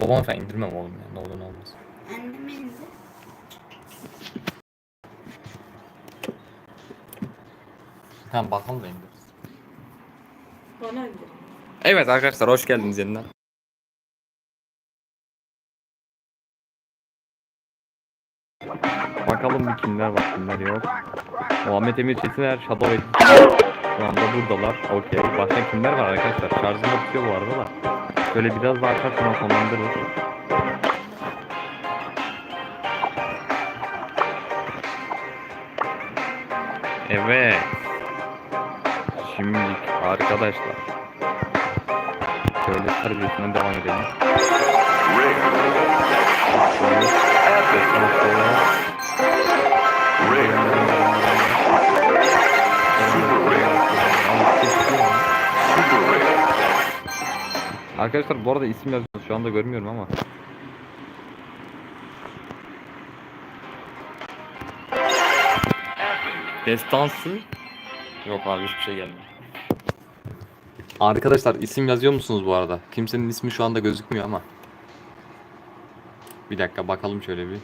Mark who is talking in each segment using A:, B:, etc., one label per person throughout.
A: Babam falan indirmem oğlum ya. Ne olur ne olmaz.
B: Anneme indir.
A: Tamam bakalım da indiririz.
C: Bana indir.
A: Evet arkadaşlar hoş geldiniz yeniden. Bakalım bir kimler var kimler yok. Muhammed Emir Çetiner, Shadow Edit. Şu anda buradalar. Okey. Başka kimler var arkadaşlar? Şarjım da tutuyor bu arada da. Şöyle biraz daha sonra sonlandırırız. Evet. Şimdi arkadaşlar. Şöyle terbiyesinden devam edelim. Arkadaşlar bu arada isim yazıyorsunuz şu anda görmüyorum ama. Destansı Yok abi hiçbir şey gelmiyor. Arkadaşlar isim yazıyor musunuz bu arada? Kimsenin ismi şu anda gözükmüyor ama. Bir dakika bakalım şöyle bir.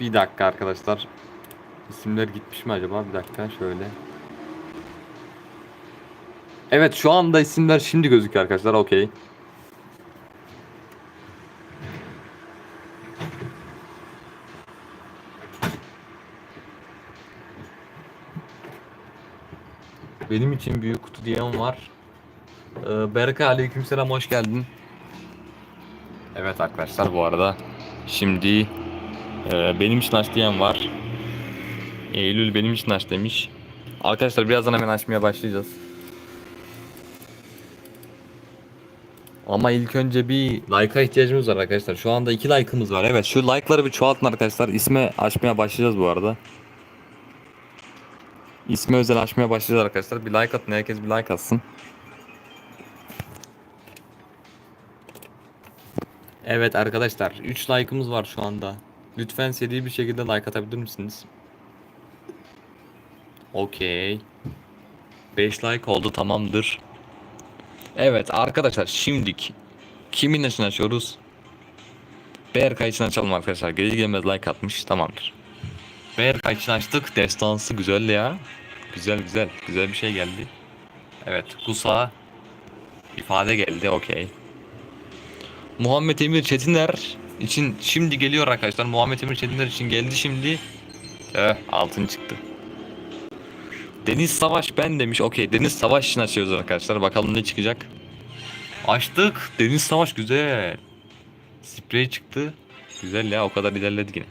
A: Bir dakika arkadaşlar. İsimler gitmiş mi acaba? Bir dakika şöyle. Evet şu anda isimler şimdi gözüküyor arkadaşlar. Okey. Benim için büyük kutu diyen var. Ee, Berkay aleykümselam hoş geldin. Evet arkadaşlar bu arada şimdi e, benim için aç diyen var. Eylül benim için aç demiş. Arkadaşlar birazdan hemen açmaya başlayacağız. Ama ilk önce bir like'a ihtiyacımız var arkadaşlar. Şu anda iki like'ımız var. Evet şu like'ları bir çoğaltın arkadaşlar. İsme açmaya başlayacağız bu arada. İsmi özel açmaya başlayacağız arkadaşlar. Bir like atın. Herkes bir like atsın. Evet arkadaşlar 3 like'ımız var şu anda. Lütfen seri bir şekilde like atabilir misiniz? Okey. 5 like oldu tamamdır. Evet arkadaşlar şimdik kimin için açıyoruz? Berkay için açalım arkadaşlar. Gelir gelmez like atmış tamamdır. Berkay için açtık. Destansı güzel ya. Güzel güzel. Güzel bir şey geldi. Evet. Kusa ifade geldi. Okey. Muhammed Emir Çetiner için şimdi geliyor arkadaşlar. Muhammed Emir Çetiner için geldi şimdi. Eh, altın çıktı. Deniz Savaş ben demiş. Okey. Deniz Savaş için açıyoruz arkadaşlar. Bakalım ne çıkacak. Açtık. Deniz Savaş güzel. Sprey çıktı. Güzel ya. O kadar ilerledik yine.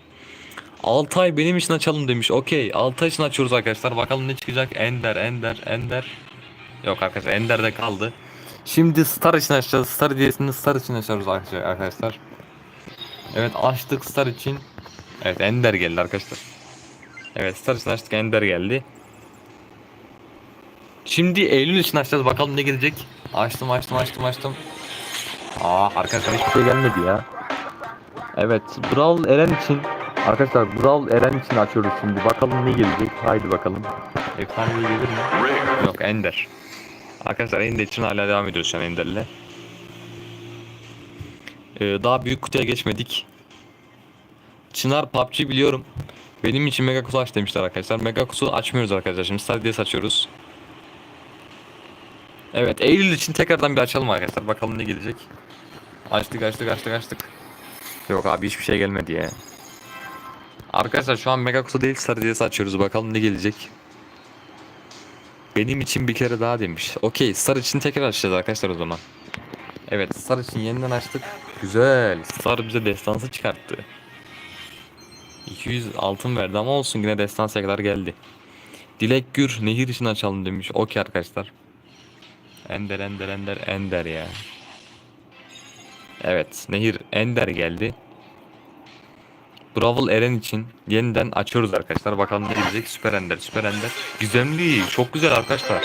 A: Altay benim için açalım demiş. Okey. Altay için açıyoruz arkadaşlar. Bakalım ne çıkacak. Ender, Ender, Ender. Yok arkadaşlar Ender'de kaldı. Şimdi Star için açacağız. Star hediyesini Star için açıyoruz arkadaşlar. Evet açtık Star için. Evet Ender geldi arkadaşlar. Evet Star için açtık Ender geldi. Şimdi Eylül için açacağız. Bakalım ne gelecek. Açtım açtım açtım açtım. Aa arkadaşlar hiçbir şey gelmedi ya. Evet Brawl Eren için Arkadaşlar Brawl Eren için açıyoruz şimdi. Bakalım ne gelecek. Haydi bakalım. Efsane gelir mi? Yok Ender. Arkadaşlar Ender için hala devam ediyoruz şu an Ender'le. Ee, daha büyük kutuya geçmedik. Çınar PUBG biliyorum. Benim için Mega Kutu aç demişler arkadaşlar. Mega Kutu açmıyoruz arkadaşlar. Şimdi sadece açıyoruz. Evet Eylül için tekrardan bir açalım arkadaşlar. Bakalım ne gelecek. Açtık açtık açtık açtık. Yok abi hiçbir şey gelmedi ya. Arkadaşlar şu an Mega Kutu değil Star hediyesi açıyoruz. Bakalım ne gelecek. Benim için bir kere daha demiş. Okey Star için tekrar açacağız arkadaşlar o zaman. Evet Star için yeniden açtık. Güzel. Star bize destansı çıkarttı. 200 altın verdi ama olsun yine destansıya kadar geldi. Dilek Gür nehir için açalım demiş. Okey arkadaşlar. Ender Ender Ender Ender ya. Evet nehir Ender geldi. Brawl Eren için yeniden açıyoruz arkadaşlar. Bakalım ne gelecek. Süper Ender, Süper Ender. Gizemli. Çok güzel arkadaşlar.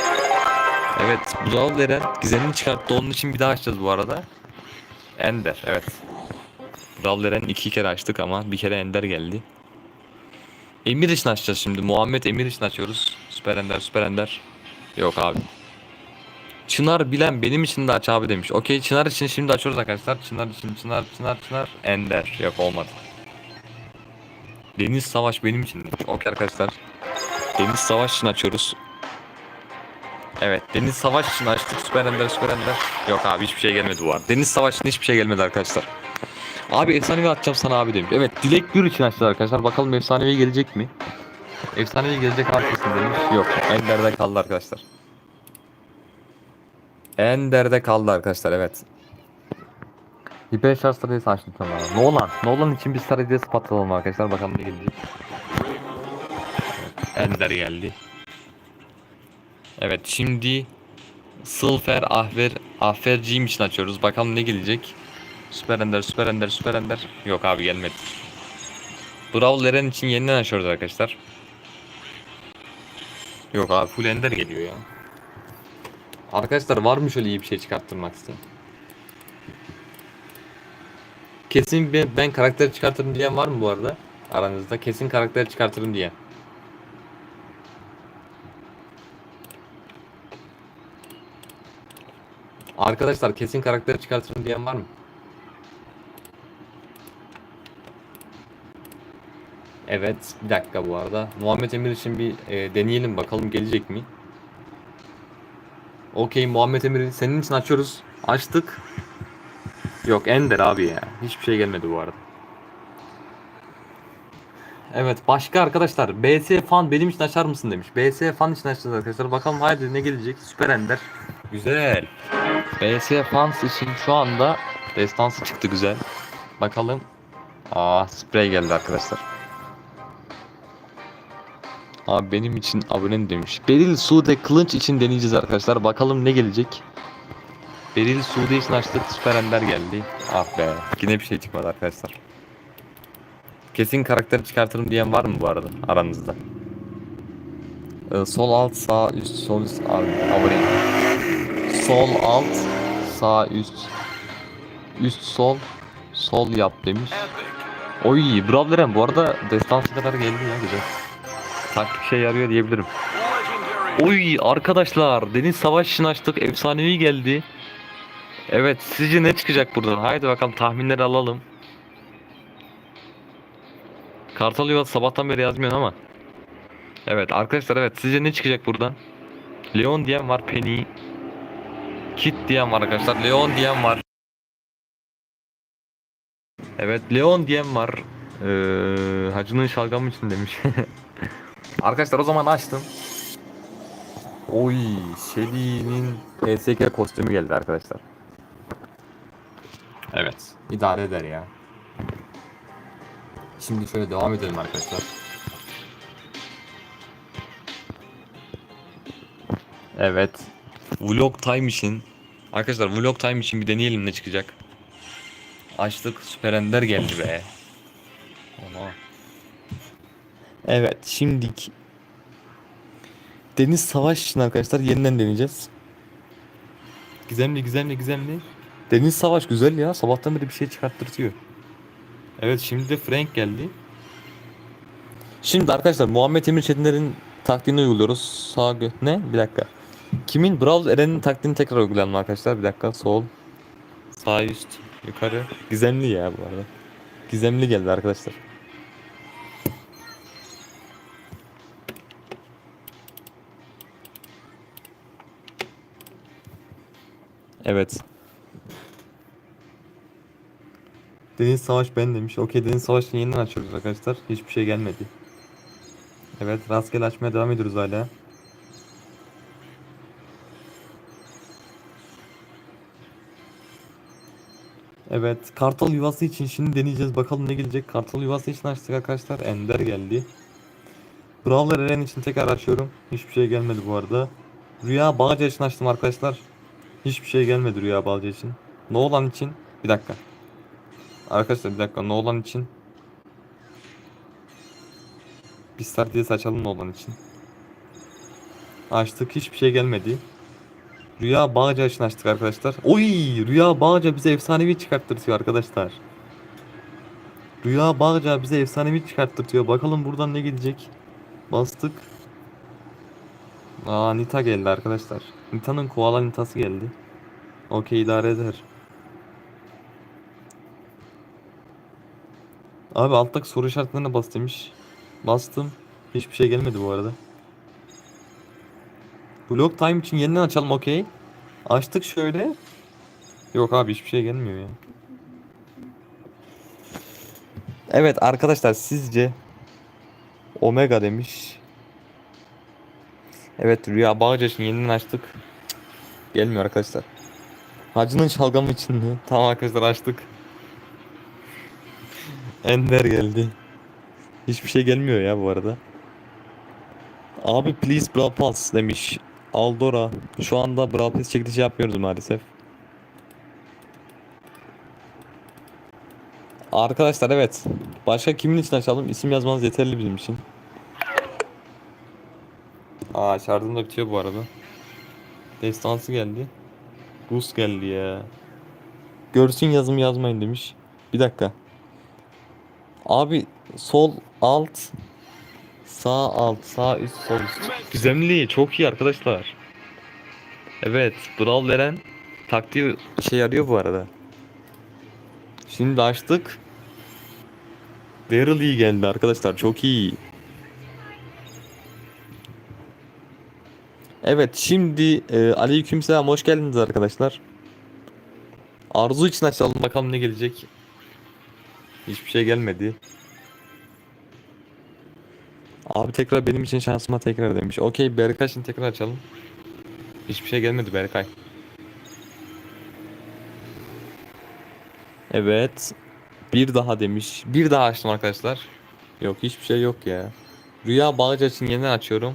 A: Evet. Brawl Eren gizemini çıkarttı. Onun için bir daha açacağız bu arada. Ender. Evet. Brawl Eren iki kere açtık ama bir kere Ender geldi. Emir için açacağız şimdi. Muhammed Emir için açıyoruz. Süper Ender, Süper Ender. Yok abi. Çınar bilen benim için de aç abi demiş. Okey Çınar için şimdi açıyoruz arkadaşlar. Çınar için Çınar Çınar Çınar Ender. Yok olmadı. Deniz Savaş benim için demiş. Okey arkadaşlar. Deniz Savaş için açıyoruz. Evet Deniz Savaş için açtık. Süper Ender Süper Ender. Yok abi hiçbir şey gelmedi bu arada. Deniz Savaş için hiçbir şey gelmedi arkadaşlar. Abi efsanevi atacağım sana abi demiş. Evet Dilek Gür için açtılar arkadaşlar. Bakalım efsanevi gelecek mi? Efsanevi gelecek kesin demiş. Yok. Ender'de kaldı arkadaşlar. Ender'de kaldı arkadaşlar evet. Hiper şarj stratejisi açtım tamam. Nolan. Nolan için bir stratejisi patlatalım arkadaşlar. Bakalım ne gelecek. Ender geldi. Evet şimdi Sılfer, Ahver, Ahverciğim için açıyoruz. Bakalım ne gelecek. Süper Ender, Süper Ender, Süper Ender. Yok abi gelmedi. Brawl Eren için yeniden açıyoruz arkadaşlar. Yok abi full Ender geliyor ya. Arkadaşlar var mı şöyle iyi bir şey çıkarttırmak isteyen? Kesin ben, ben karakter çıkartırım diyen var mı bu arada? Aranızda kesin karakter çıkartırım diyen. Arkadaşlar kesin karakter çıkartırım diyen var mı? Evet, bir dakika bu arada. Muhammed Emir için bir e, deneyelim bakalım gelecek mi? Okey Muhammed Emir'i senin için açıyoruz. Açtık. Yok Ender abi ya. Hiçbir şey gelmedi bu arada. Evet başka arkadaşlar BS fan benim için açar mısın demiş. BS fan için açacağız arkadaşlar. Bakalım haydi ne gelecek? Süper Ender. Güzel. BS fans için şu anda destansı çıktı güzel. Bakalım. Aa sprey geldi arkadaşlar. Abi benim için abonem demiş. Beril Sude Kılınç için deneyeceğiz arkadaşlar. Bakalım ne gelecek. Beril Sude için açtık. Süper Ender geldi. Ah be. Yine bir şey çıkmadı arkadaşlar. Kesin karakter çıkartırım diyen var mı bu arada aranızda? Ee, sol alt sağ üst sol üst abi aboneyim. Sol alt sağ üst üst sol sol yap demiş. Oy bravo Eren bu arada destansı kadar geldi ya güzel. Taktik şey yarıyor diyebilirim. Oy arkadaşlar Deniz Savaş için açtık efsanevi geldi. Evet sizce ne çıkacak buradan? Haydi bakalım tahminleri alalım. Kartal Yuva sabahtan beri yazmıyorsun ama. Evet arkadaşlar evet sizce ne çıkacak buradan? Leon diyen var Penny. Kit diyen var arkadaşlar. Leon diyen var. Evet Leon diyen var. Ee, Hacı'nın şalgamı için demiş. arkadaşlar o zaman açtım. Oy Shelly'nin PSK kostümü geldi arkadaşlar. Evet. idare eder ya. Şimdi şöyle devam edelim arkadaşlar. Evet. Vlog time için. Arkadaşlar vlog time için bir deneyelim ne çıkacak. Açtık Süper Ender geldi be. Ona. Evet şimdik Deniz Savaş için arkadaşlar yeniden deneyeceğiz. Gizemli gizemli gizemli. Deniz Savaş güzel ya. Sabahtan beri bir şey çıkarttırtıyor. Evet şimdi de Frank geldi. Şimdi arkadaşlar Muhammed Emir Çetinler'in taktiğini uyguluyoruz. Sağ gö... Ne? Bir dakika. Kimin? Brawl Eren'in taktiğini tekrar uygulayalım arkadaşlar. Bir dakika. Sol. Sağ üst. Yukarı. Gizemli ya bu arada. Gizemli geldi arkadaşlar. Evet. Deniz Savaş ben demiş. Okey Deniz Savaş'ı yeniden açıyoruz arkadaşlar. Hiçbir şey gelmedi. Evet rastgele açmaya devam ediyoruz hala. Evet kartal yuvası için şimdi deneyeceğiz. Bakalım ne gelecek. Kartal yuvası için açtık arkadaşlar. Ender geldi. Brawler Eren için tekrar açıyorum. Hiçbir şey gelmedi bu arada. Rüya Bağcı için açtım arkadaşlar. Hiçbir şey gelmedi Rüya Bağcı için. Nolan için. Bir dakika. Arkadaşlar bir dakika Nolan için bir start diye açalım Nolan için. Açtık hiçbir şey gelmedi. Rüya Bağca için açtık arkadaşlar. Oy Rüya Bağca bize efsanevi çıkarttırtıyor arkadaşlar. Rüya Bağca bize efsanevi çıkarttırtıyor. Bakalım buradan ne gelecek. Bastık. Aa Nita geldi arkadaşlar. Nita'nın koala Nita'sı geldi. Okey idare eder. Abi alttaki soru işaretlerine bas demiş. Bastım. Hiçbir şey gelmedi bu arada. Block time için yeniden açalım okey. Açtık şöyle. Yok abi hiçbir şey gelmiyor ya. Evet arkadaşlar sizce Omega demiş. Evet Rüya Bağcı için yeniden açtık. Gelmiyor arkadaşlar. Hacı'nın şalgamı için mi? Tamam arkadaşlar açtık. Ender geldi. Hiçbir şey gelmiyor ya bu arada. Abi please Brawl Pass demiş. Aldora. Şu anda Brawl Pass çekilişi yapmıyoruz maalesef. Arkadaşlar evet. Başka kimin için açalım? İsim yazmanız yeterli bizim için. Aa şarjım da bitiyor bu arada. Destansı geldi. Gus geldi ya. Görsün yazımı yazmayın demiş. Bir dakika. Abi sol alt sağ alt sağ üst sol üst. Gizemli çok iyi arkadaşlar. Evet Brawl veren taktiği şey yarıyor bu arada. Şimdi açtık. Daryl iyi geldi arkadaşlar çok iyi. Evet şimdi e, aleykümselam hoş geldiniz arkadaşlar. Arzu için açalım bakalım ne gelecek. Hiçbir şey gelmedi. Abi tekrar benim için şansıma tekrar demiş. Okey Berkay için tekrar açalım. Hiçbir şey gelmedi Berkay. Evet. Bir daha demiş. Bir daha açtım arkadaşlar. Yok hiçbir şey yok ya. Rüya Bağcı için yeniden açıyorum.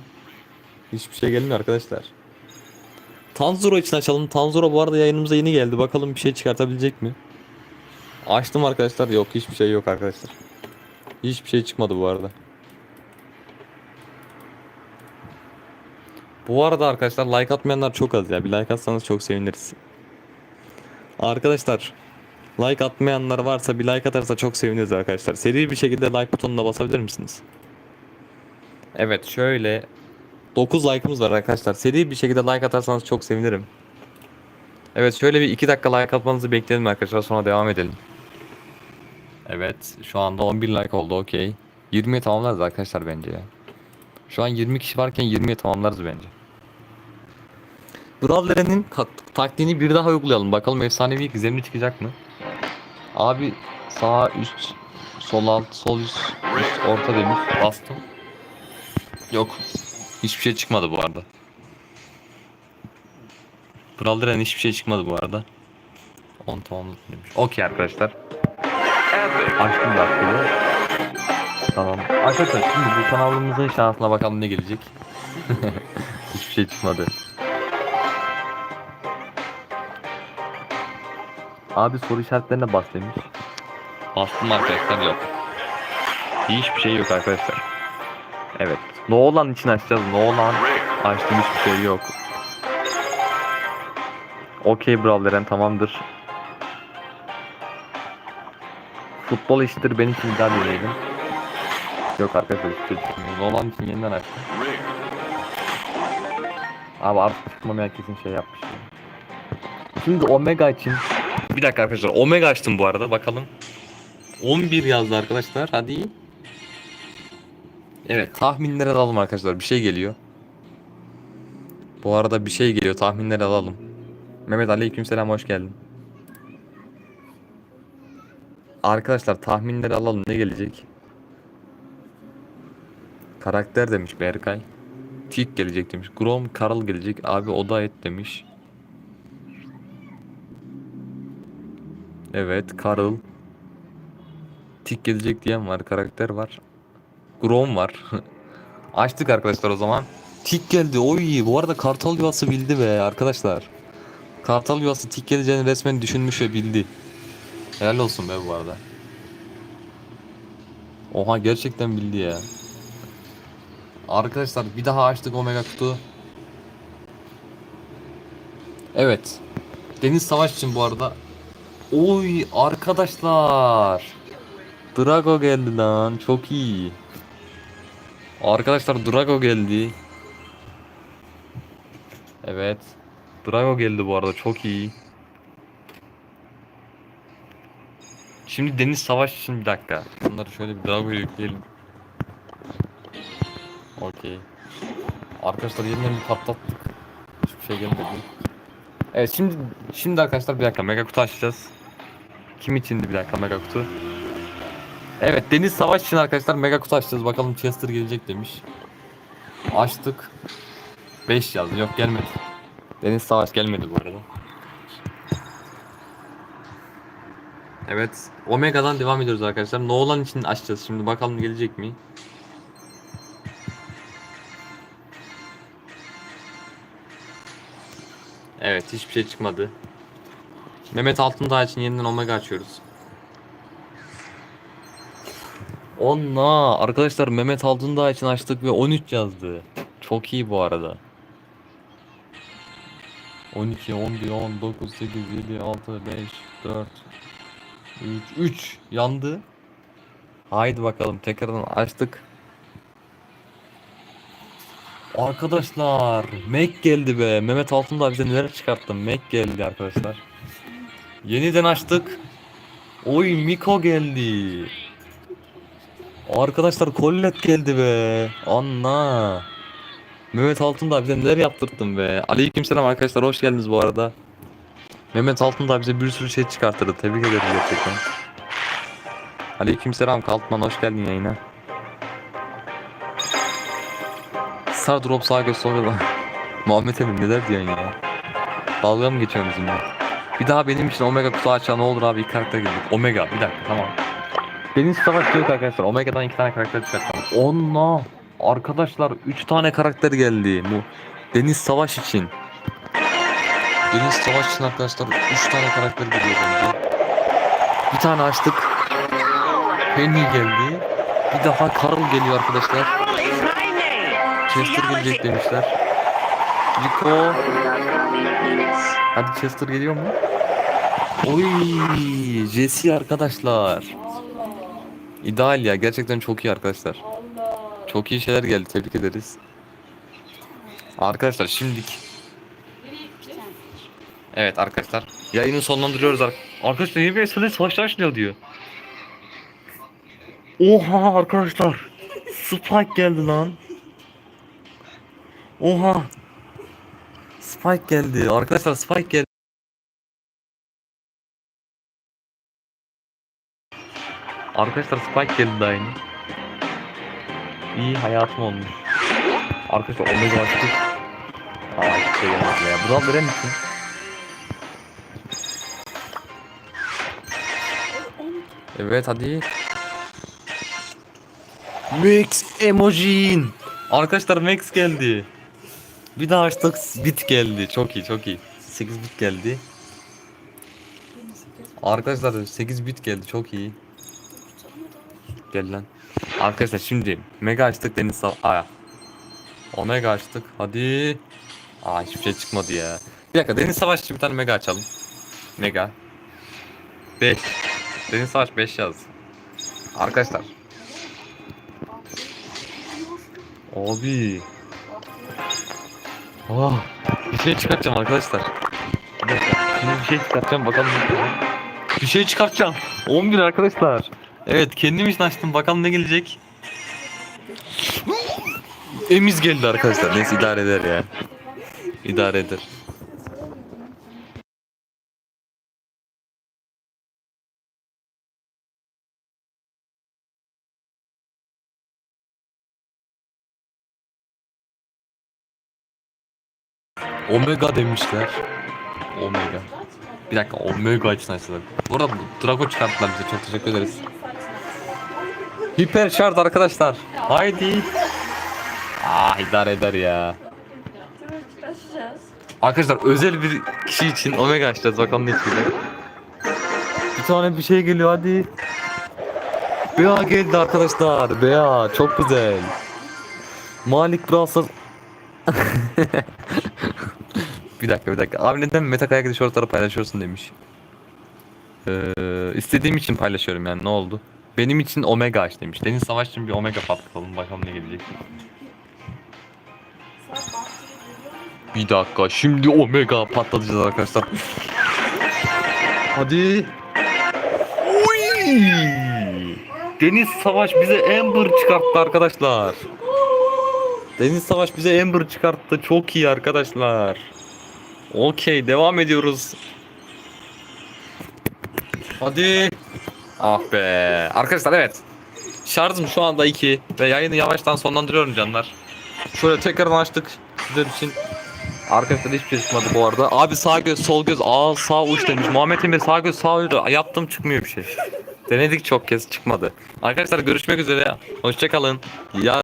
A: Hiçbir şey gelmiyor arkadaşlar. Tanzuro için açalım. Tanzuro bu arada yayınımıza yeni geldi. Bakalım bir şey çıkartabilecek mi? Açtım arkadaşlar. Yok hiçbir şey yok arkadaşlar. Hiçbir şey çıkmadı bu arada. Bu arada arkadaşlar like atmayanlar çok az ya. Bir like atsanız çok seviniriz. Arkadaşlar like atmayanlar varsa bir like atarsa çok seviniriz arkadaşlar. Seri bir şekilde like butonuna basabilir misiniz? Evet şöyle 9 like'ımız var arkadaşlar. Seri bir şekilde like atarsanız çok sevinirim. Evet şöyle bir 2 dakika like atmanızı bekleyelim arkadaşlar sonra devam edelim. Evet şu anda 11 like oldu okey. 20'ye tamamlarız arkadaşlar bence ya. Şu an 20 kişi varken 20'ye tamamlarız bence. Brawler'in taktiğini bir daha uygulayalım. Bakalım efsanevi gizemli çıkacak mı? Abi sağ üst, sol alt, sol üst, üst orta demiş. Bastım. Yok. Hiçbir şey çıkmadı bu arada. Brawler'in hiçbir şey çıkmadı bu arada. 10 tamamladım demiş. Okey arkadaşlar. Açtım dakikayı. Tamam. Arkadaşlar şimdi bu kanalımızın şansına bakalım ne gelecek. Hiçbir şey çıkmadı. Abi soru işaretlerine bas demiş. Bastım arkadaşlar yok. Hiçbir şey yok arkadaşlar. Evet. Nolan için açacağız. Nolan açtım hiçbir şey yok. Okey Brawler'en tamamdır. Futbol iştir ben için iddia deneyelim. Yok arkadaşlar hiçbir şey. Nolan için yeniden açtım. Abi artık çıkmamaya kesin şey yapmış. ya. Şimdi Omega için bir dakika arkadaşlar Omega açtım bu arada bakalım. 11 yazdı arkadaşlar hadi. Evet tahminleri alalım arkadaşlar bir şey geliyor. Bu arada bir şey geliyor tahminleri alalım. Mehmet aleykümselam hoş geldin. Arkadaşlar tahminleri alalım ne gelecek? Karakter demiş Berkay. Tik gelecek demiş. Grom Karl gelecek. Abi oda et demiş. Evet Karl. Tik gelecek diyen var. Karakter var. Grom var. Açtık arkadaşlar o zaman. Tik geldi. Oy bu arada Kartal yuvası bildi be arkadaşlar. Kartal yuvası tik geleceğini resmen düşünmüş ve bildi. Helal olsun be bu arada. Oha gerçekten bildi ya. Arkadaşlar bir daha açtık Omega kutu. Evet. Deniz Savaş için bu arada. Oy arkadaşlar. Drago geldi lan. Çok iyi. Arkadaşlar Drago geldi. Evet. Drago geldi bu arada. Çok iyi. Şimdi Deniz Savaş için bir dakika. Bunları şöyle bir Drago'ya yükleyelim. Okey. Arkadaşlar yeniden bir patlattık. Hiçbir şey gelmedi. Evet şimdi şimdi arkadaşlar bir dakika mega kutu açacağız. Kim içindi bir dakika mega kutu? Evet Deniz Savaş için arkadaşlar mega kutu açacağız. Bakalım Chester gelecek demiş. Açtık. 5 yazdı. Yok gelmedi. Deniz Savaş gelmedi bu arada. Evet. Omega'dan devam ediyoruz arkadaşlar. Nolan için açacağız şimdi. Bakalım gelecek mi? Evet hiçbir şey çıkmadı. Mehmet Altındağ için yeniden Omega açıyoruz. Onna arkadaşlar Mehmet Altındağ için açtık ve 13 yazdı. Çok iyi bu arada. 12, 11, 10, 9, 8, 7, 6, 5, 4, 3, 3 yandı. Haydi bakalım tekrardan açtık. Arkadaşlar Mac geldi be. Mehmet Altındağ bize neler çıkarttı. Mac geldi arkadaşlar. Yeniden açtık. Oy Miko geldi. Arkadaşlar Collet geldi be. Anna. Mehmet Altındağ bize neler yaptırttın be. Aleykümselam arkadaşlar hoş geldiniz bu arada. Mehmet Altındağ bize bir sürü şey çıkarttırdı. Tebrik ederim gerçekten. Aleykümselam Kaltman hoş geldin yayına. Star drop sağa göz sola. Muhammed Emin neler diyorsun ya? Dalga mı geçiyorsun bizimle? Bir daha benim için Omega kutu açan ne olur abi ilk karakter gelecek. Omega bir dakika tamam. Deniz Savaş yok arkadaşlar. Omega'dan iki tane karakter çıkarttım. Onna. Arkadaşlar 3 tane karakter geldi. Bu Deniz Savaş için. Deniz Savaş için arkadaşlar 3 tane karakter geliyor bence. Bir tane açtık. Penny geldi. Bir daha Carl geliyor arkadaşlar. Chester gelecek demişler. Rico. Hadi Chester geliyor mu? Oy, Jesse arkadaşlar. İdeal ya gerçekten çok iyi arkadaşlar.
C: Allah.
A: Çok iyi şeyler geldi tebrik ederiz. Arkadaşlar şimdilik. Evet arkadaşlar. Yayını sonlandırıyoruz ar arkadaşlar. Yeni bir esnede savaşlar başlıyor diyor. Oha arkadaşlar. Spike geldi lan. Oha. Spike geldi. Arkadaşlar Spike geldi. Arkadaşlar Spike geldi daha yeni. İyi hayatım olmuş. Arkadaşlar Omega açtık. Aa şey gelmedi ya. Buradan verir misin? Evet hadi. Max Emojin. Arkadaşlar Max geldi. Bir daha açtık bit geldi. Çok iyi çok iyi. 8 bit geldi. Arkadaşlar 8 bit geldi çok iyi. Gel lan. Arkadaşlar şimdi mega açtık deniz sal. Aa. Omega açtık. Hadi. Aa hiçbir şey çıkmadı ya. Bir dakika deniz savaşçı bir tane mega açalım. Mega. 5. Deniz savaş 5 yaz. Arkadaşlar. Abi. Ah, bir şey çıkartacağım arkadaşlar. Bir bir şey çıkartacağım bakalım. Bir şey çıkartacağım. 11 arkadaşlar. Evet kendim için açtım bakalım ne gelecek. Emiz geldi arkadaşlar. Neyse idare eder ya. İdare eder. Omega demişler. Omega. Bir dakika Omega için açtılar. Bu arada Drago çıkarttılar bize çok teşekkür ederiz. Hiper şart arkadaşlar. Haydi. Ah idare eder ya. Arkadaşlar özel bir kişi için Omega açacağız bakalım ne çıkacak. Bir tane bir şey geliyor hadi. Bea geldi arkadaşlar. Bea çok güzel. Malik Brasser. bir dakika bir dakika. Abi neden Meta Kayak paylaşıyorsun demiş. Ee, istediğim için paylaşıyorum yani ne oldu? Benim için Omega aç demiş. Deniz Savaş için bir Omega patlatalım. Bakalım ne gelecek. Bir dakika. Şimdi Omega patlatacağız arkadaşlar. Hadi. Uy! Deniz Savaş bize Amber çıkarttı arkadaşlar. Deniz Savaş bize Amber çıkarttı. Çok iyi arkadaşlar. Okey devam ediyoruz. Hadi. Ah be. Arkadaşlar evet. Şarjım şu anda 2 ve yayını yavaştan sonlandırıyorum canlar. Şöyle tekrardan açtık sizler için. Arkadaşlar hiçbir şey çıkmadı bu arada. Abi sağ göz sol göz aa sağ uç demiş. Muhammed Emre sağ göz sağ uç. Yaptım çıkmıyor bir şey. Denedik çok kez çıkmadı. Arkadaşlar görüşmek üzere. Hoşçakalın. Ya